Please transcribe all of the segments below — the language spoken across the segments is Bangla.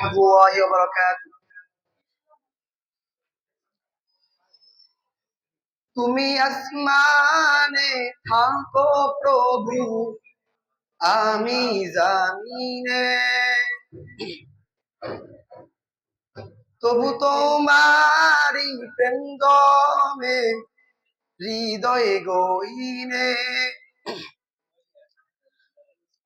ورحمة الله وبركاته তুমি আসমানে থাকো প্রভু আমি জামিনে তবু তোমারি প্রেমে হৃদয়ে গইনে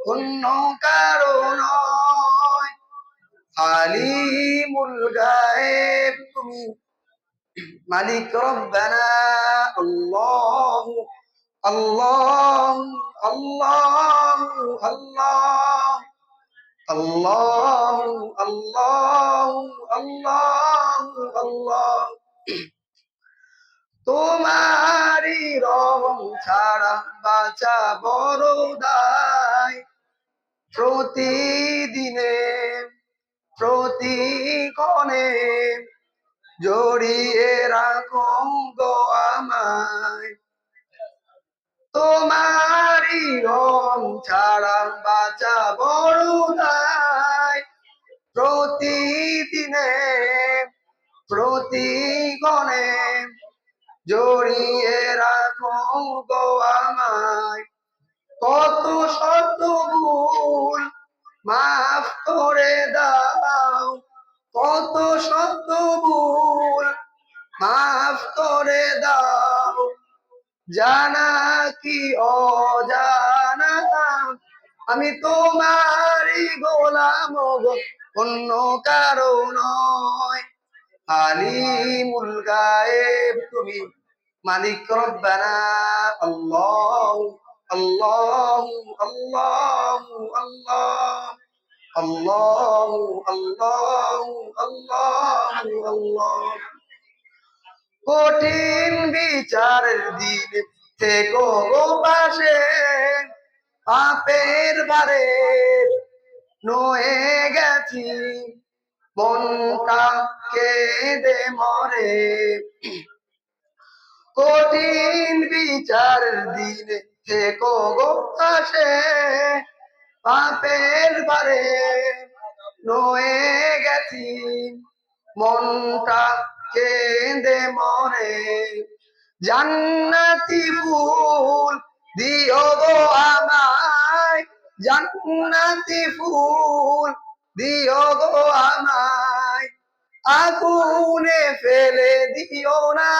অন্য কারণ আলিমুল গায়েব তুমি। মালিক রব্বানা, আল্লাহ আল্লাহ আল্লাহ আল্লাহ আল্লাহ আল্লাহ আল্লাহ। আল্লাহ তোমারি রহম ছাড়া বাঁচা বড় দায়। প্রতিদিনে, প্রতিক্ষণে জড়িয়ে রাখো গো আমায়। তোমারি রং ছাড়া বাঁচা বড় প্রতিদিনে, প্রতিক্ষণে জড়িয়ে রাখো গো আমায়। কত শত ভুল মাফ করে দাও, কত শত ভুল মাফ করে দাও। জানা কি অজানা আমি তোমারই গোলাম গো, অন্য কারও নয়। আলিমুল গায়েব, তুমি মালিক রব্বানা আল্লাহ আল্লাহ আল্লাহ। আল্লাহ আল্লাহ আল্লাহ আল্লাহ। কঠিন বিচারের দিন থেকো গো পাশে, পাপের বারে নয়ে গেছি। মনটা কেঁদে মরে। কঠিন বিচারের দিনে থেকো গো পাশে পাপের বারে নয়ে গেছি। মনটা কেঁদে মরে, জান্নাতি ফুল দিও গো আমায়। জান্নাতি ফুল দিও গো আমায়। আগুনে ফেলে দিও না,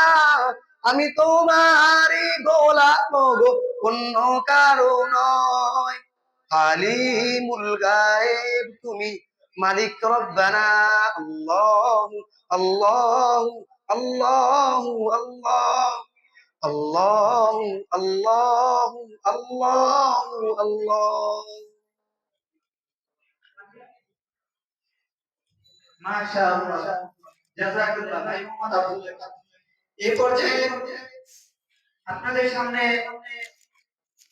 আমি তোমারই গোলাম গো। অন্য কারও নয়। আলিমুল গায়েব তুমি। মালিক রব্বানা, আল্লাহু আল্লাহু আল্লাহু, আল্লাহ। আল্লাহু আল্লাহু আল্লাহু, আল্লাহ। মাশাআল্লাহ। জাযাকাল্লাহ ভাই মোহাম্মদ আব্দুল এই পর্যায়ে আপনাদের সামনে